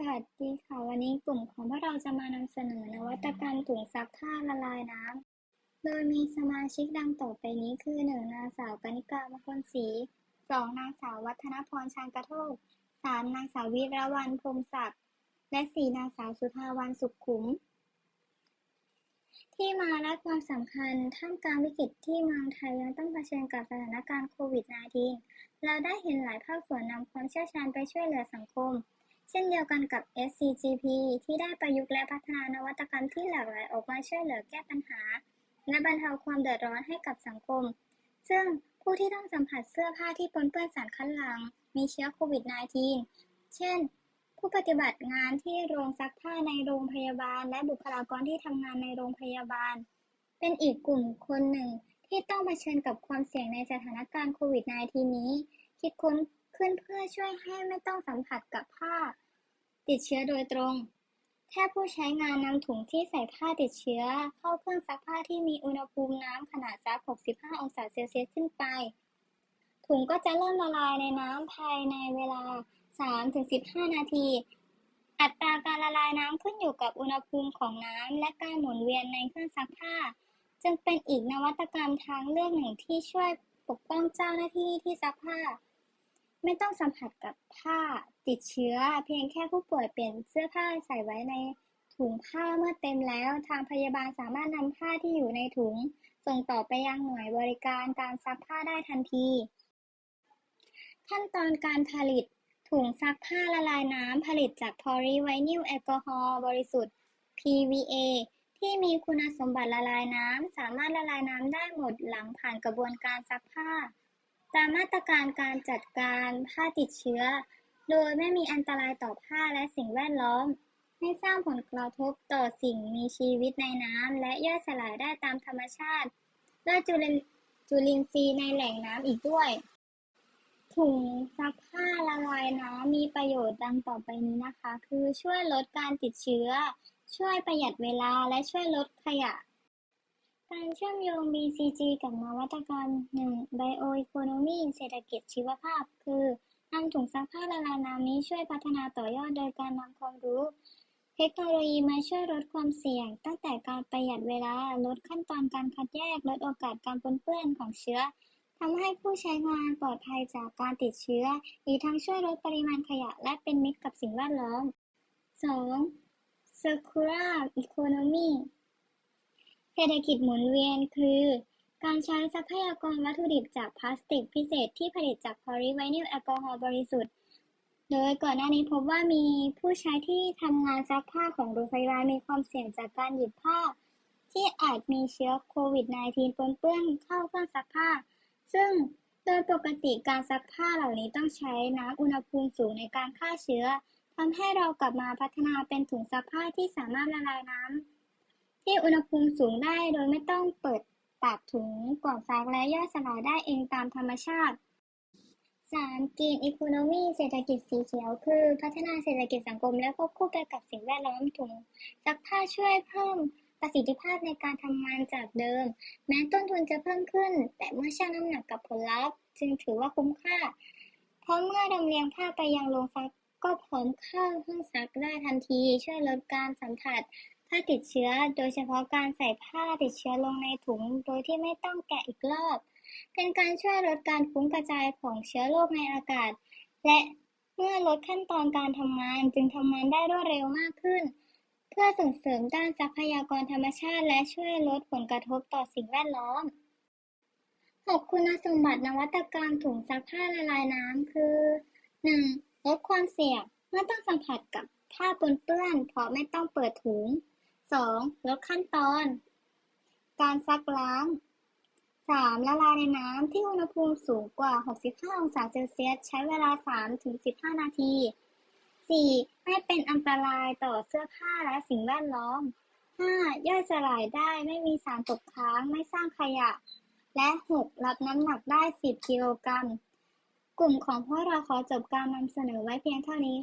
สวัสดีค่ะ วันนี้กลุ่มของพวกเราจะมานำเสนอนวัตกรรมถุงซักผ้าละลายน้ำโดยมีสมาชิกดังต่อไปนี้คือ 1. นางสาวกนิกามงคลศรี 2. นางสาววัฒนพรชานกระโทก 3. นางสาววิรวรรณพรมศักดิ์และ 4. นางสาวสุภาวรรณสุขขุม ที่มาและความสำคัญท่ามกลางวิกฤตที่เมืองไทยยังต้องเผชิญกับสถานการณ์โควิด -19 เราได้เห็นหลายภาคส่วนนำความเชี่ยวชาญไปช่วยเหลือสังคม เช่นเดียวกันกับ SCGP ที่ได้ประยุกต์และพัฒนานวัตกรรมที่หลากหลายออกมาช่วยเหลือแก้ปัญหา และบรรเทาความเดือดร้อนให้กับสังคม ซึ่งผู้ที่ต้องสัมผัสเสื้อผ้าที่ปนเปื้อนสารคัดหลั่งมีเชื้อโควิด -19 เช่น ผู้ปฏิบัติงานที่โรงซักผ้าในโรงพยาบาล และบุคลากรที่ทำงานในโรงพยาบาล เป็นอีกกลุ่มคนหนึ่งที่ต้องเผชิญกับความเสี่ยงในสถานการณ์โควิด -19 นี้ คิดค้นขึ้นเพื่อช่วยให้ไม่ต้องสัมผัสกับผ้า ติดเชื้อโดยตรงแค่ผู้ใช้งานนำถุงที่ใส่ผ้าติดเชื้อ เข้าเครื่องซักผ้าที่มีอุณหภูมิน้ำขนาดสัก 65 องศาเซลเซียสขึ้นไป ถุงก็จะเริ่มละลายในน้ำภายในเวลา 3-15 นาที อัตราการละลายน้ำขึ้นอยู่กับอุณหภูมิของน้ำและการหมุนเวียนในเครื่องซักผ้า จึงเป็นอีกนวัตกรรมทางเลือกหนึ่งที่ช่วยปกป้องเจ้าหน้าที่ที่ซักผ้า ไม่ต้องสัมผัสกับผ้าติดเชื้อ เพียงแค่ผู้ป่วยเปลี่ยนเสื้อผ้าใส่ไว้ในถุงผ้าเมื่อเต็มแล้ว ทางพยาบาลสามารถนำผ้าที่อยู่ในถุง ส่งต่อไปยังหน่วยบริการการซักผ้าได้ทันที ขั้นตอนการผลิตถุงซักผ้าละลายน้ำผลิตจากพอลีไวนิลแอลกอฮอล์บริสุทธิ์ PVA ที่มีคุณสมบัติละลายน้ำ สามารถละลายน้ำได้หมดหลังผ่านกระบวนการซักผ้า ตามมาตรการการจัดการผ้าติดเชื้อ โดยไม่มีอันตรายต่อผ้าและสิ่งแวดล้อม ไม่สร้างผลกระทบต่อสิ่งมีชีวิตในน้ำและย่อยสลายได้ตามธรรมชาติและจุลินจุลินทรีย์ในแหล่งน้ำอีกด้วย ถุงซักผ้าละลายน้ำมีประโยชน์ดังต่อไปนี้นะคะ คือช่วยลดการติดเชื้อ ช่วยประหยัดเวลาและช่วยลดขยะ การเชื่อมโยง BCG กับนวัตกรรม 1. Bioeconomy เศรษฐกิจชีวภาพ คือนำถุงซักผ้าละลายน้ำนี้ช่วยพัฒนาต่อยอดโดยการนำความรู้ เทคโนโลยีมาช่วยลดความเสี่ยง ตั้งแต่การประหยัดเวลา ลดขั้นตอนการคัดแยก ลดโอกาสการปนเปื้อนของเชื้อทำให้ผู้ใช้งานปลอดภัยจากการติดเชื้อ อีกทั้งช่วยลดปริมาณขยะ และเป็นมิตรกับสิ่งแวดล้อม 2. Circular Economy เศรษฐกิจหมุนเวียนคือ การใช้ทรัพยากรวัตถุดิบจากพลาสติกพิเศษที่ผลิตจากพอลีไวนิลแอลกอฮอล์บริสุทธิ์ โดยก่อนหน้านี้พบว่ามีผู้ใช้ที่ทำงานซักผ้าของโรงพยาบาลมีความเสี่ยงจากการหยิบผ้า ที่อาจมีเชื้อโควิด -19 ปนเปื้อนเข้าเครื่องซักผ้า ซึ่งโดยปกติการซักผ้าเหล่านี้ต้องใช้น้ำอุณหภูมิสูงในการฆ่าเชื้อทำให้เรากลับมาพัฒนาเป็นถุงซักผ้าที่สามารถละลายน้ำ ที่อุณหภูมิสูงได้โดยไม่ต้องเปิดปากถุงก่อนซักและย่อยสลายได้เองตามธรรมชาติ 3. Green Economy เศรษฐกิจสีเขียวคือ พัฒนาเศรษฐกิจสังคมและควบคู่ไปกับสิ่งแวดล้อมถุงซักผ้าช่วยเพิ่มประสิทธิภาพในการทำงานจากเดิม แม้ต้นทุนจะเพิ่มขึ้น แต่เมื่อชั่งน้ำหนักกับผลลัพธ์จึงถือว่าคุ้มค่า เพราะเมื่อลำเลียงผ้าไปยังโรงซักก็พร้อมเข้าเครื่องซักได้ทันที ช่วยลดการสัมผัส ผ้าติดเชื้อ โดยเฉพาะการใส่ผ้าติดเชื้อลงในถุง โดยที่ไม่ต้องแกะอีกรอบ เป็นการช่วยลดการฟุ้งกระจายของเชื้อโรคในอากาศ และเมื่อลดขั้นตอนการทำงานจึงทำงานได้รวดเร็วมากขึ้น เพื่อส่งเสริมด้านทรัพยากรธรรมชาติ และช่วยลดผลกระทบต่อสิ่งแวดล้อม 6. คุณสมบัตินวัตกรรมถุงซักผ้าละลายน้ำคือ 1. ลดความเสี่ยงเมื่อต้องสัมผัสกับผ้าปนเปื้อนเพราะไม่ต้องเปิดถุง 2. ลดขั้นตอน การซักล้าง 3. ละลายในน้ำที่อุณหภูมิสูงกว่า 65 องศาเซลเซียส ใช้เวลา 3-15 นาที 4. ไม่เป็นอันตรายต่อเสื้อผ้าและสิ่งแวดล้อม 5. ย่อยสลายได้ไม่มีสารตกค้างไม่สร้างขยะ และ 6. รับน้ำหนักได้ 10 กิโลกรัม กลุ่มของพวกเราขอจบการนำเสนอไว้เพียงเท่านี้